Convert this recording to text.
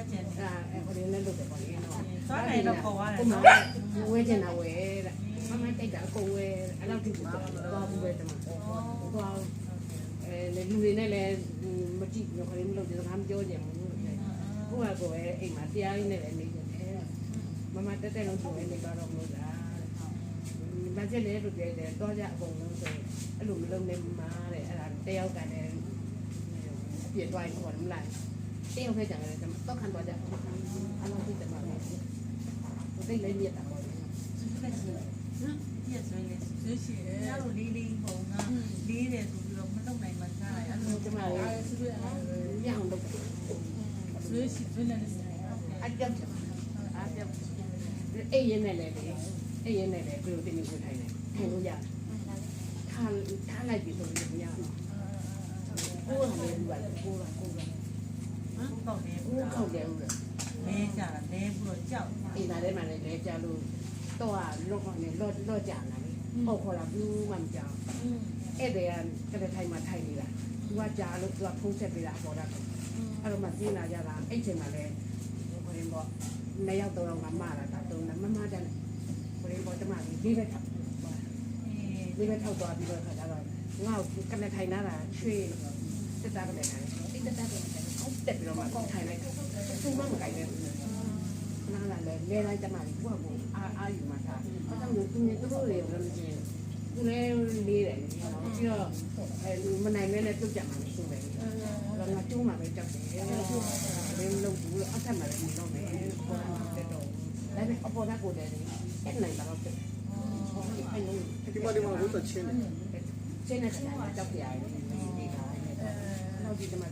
ပတ်ကျန်နေအဲဟိုရင်းနဲ့လုပ်တယ်ပေါ့လေနော်သွားတယ်တော့ခေါ်ရတယ်ကိုမနော်ဝဲချင်တာဝဲတဲ့မမတိတ်တာကိုဝဲအဲ့လောက်ထိပေါ့တော့ဘူးပဲတမတော့အဲလေလူတွေနဲ့လည်းမကြည့်ဘူးခရီးမလုပ်တဲ့ခါမပြောကြဘူးကိုကကိုယ်အိမ်မှာတရားရင်းနဲ့လည်းနေတယ်မမတက်တက်လုံးဆိုရင်နေတော့မလို့လားမကျက်လေလို့ပြောတယ်တော့ကြအကုန်လုံးဆိုအဲ့လိုမလုပ်နဲ့မားတဲ့အဲ့ဒါတယောက်ကလည်းအပြည့်သွားရင်ခေါ်မလား တယောက်ခဲကြတယ်တော့ခံတော့ကြအဲ့လိုသိတယ်မှာသိလည်းမြတ်တာပေါ့ပြည့်ဆွေးလေးဆွေးရှိတယ်။တို့လေးလေးပုံကလေးတယ်ဆိုပြီးတော့မလုပ်နိုင်မှထားတယ်။အဲ့လိုကျမလည်းရအောင်လုပ်တယ်ဆွေးရှိဆွေးနေတယ်။အကြောက်အားကြောက်အဲ့ရင်းနဲ့လည်းအဲ့ရင်းနဲ့လည်းကိုယ်တင်နေထိုင်တယ်ထိုင်လို့ရထားထားလိုက်ပြီဆိုရင်မရဘူးကိုယ်ကလည်းဒီပါကိုယ်ကကိုယ်က ပေါ့နေကိုယ်ခောက်တယ်ဦးတယ်လဲကြတာလဲပြီးတော့ကြောက်အိမ်သားထဲမှာလည်းလဲကြလို့တော့လော့ကနေလော့လော့ကြလာလေဟုတ်ခေါ်လာဘူးမှမကြောက်အဲ့တဲ့ကကထိုင်မှာထိုင်နေတာသူကကြားလို့သူကဖုံးဆက်ပေးတာပေါ်တာအဲ့တော့မှသိလာကြတာအဲ့ချိန်မှာလည်းဘယ်လိုပေါ့နှစ်ယောက်တော့ငါမလာတာတုံးမမတဲ့ဘယ်လိုပေါ့တမကြီးဒီဘက်ထောက်ဒီဘက်ထောက်သွားပြီးတော့ခါကြတော့ငါ့ကိုကနဲ့ထိုင်လာတာရွှေတက်တာကလည်းထိုင်တိတက်တာကလည်းဟု တ်တက်ပြီးတော့မှထိုင်လိုက်သူ့မမကိုင်နေနားလာလေလဲလိုက်တမကြီးကိုကအာအာယူမှာတာအဲ့တော့သူနေသူတို့တွေလည်းမကျင်းသူလည်းလေးတယ်နော်ပြီးတော့အဲမနိုင်မဲနဲ့ပြုတ်ကြမှာလို့ဆိုတယ်တော့ငါကျိုးမှာပဲကြောက်တယ်ဘယ်လိုလုပ်ဘူးအထက်မှာလည်းမလုပ်နဲ့ပေါ်မှာတက်တော့ဒါပေမဲ့အပေါ်ကကိုတယ်အဲ့နိုင်တာတော့တက်အဲ့လိုဒီမှာဒီမှာဘုသချင်းတယ်ကျင်းတဲ့ခါကျတော့ကြောက်ကြရတယ်ဒီကနေ့တော့ဒီမှာ